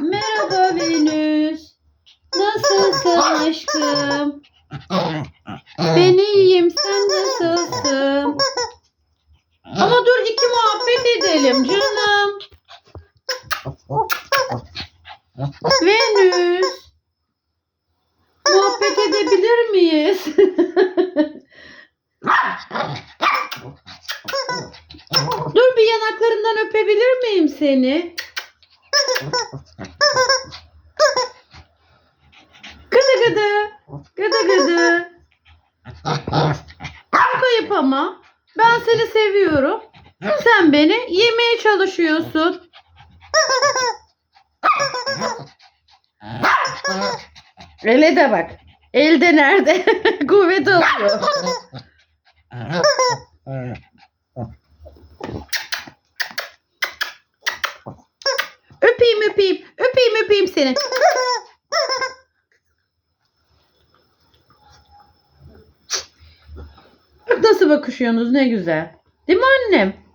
Merhaba Venüs. Nasılsın aşkım? Ben iyiyim. Sen nasılsın? Ama dur iki muhabbet edelim canım. Venüs. Muhabbet edebilir miyiz? dur bir yanaklarından öpebilir miyim seni? Gıdı gıdı. Gıdı gıdı. Çok ayıp ama. Ben seni seviyorum. Sen beni yemeye çalışıyorsun. Ele de bak. Elde nerede? Kuvvet alıyor. Öpeyim öpeyim. Öpeyim öpeyim seni. Nasıl bakışıyorsunuz ne güzel. Değil mi annem?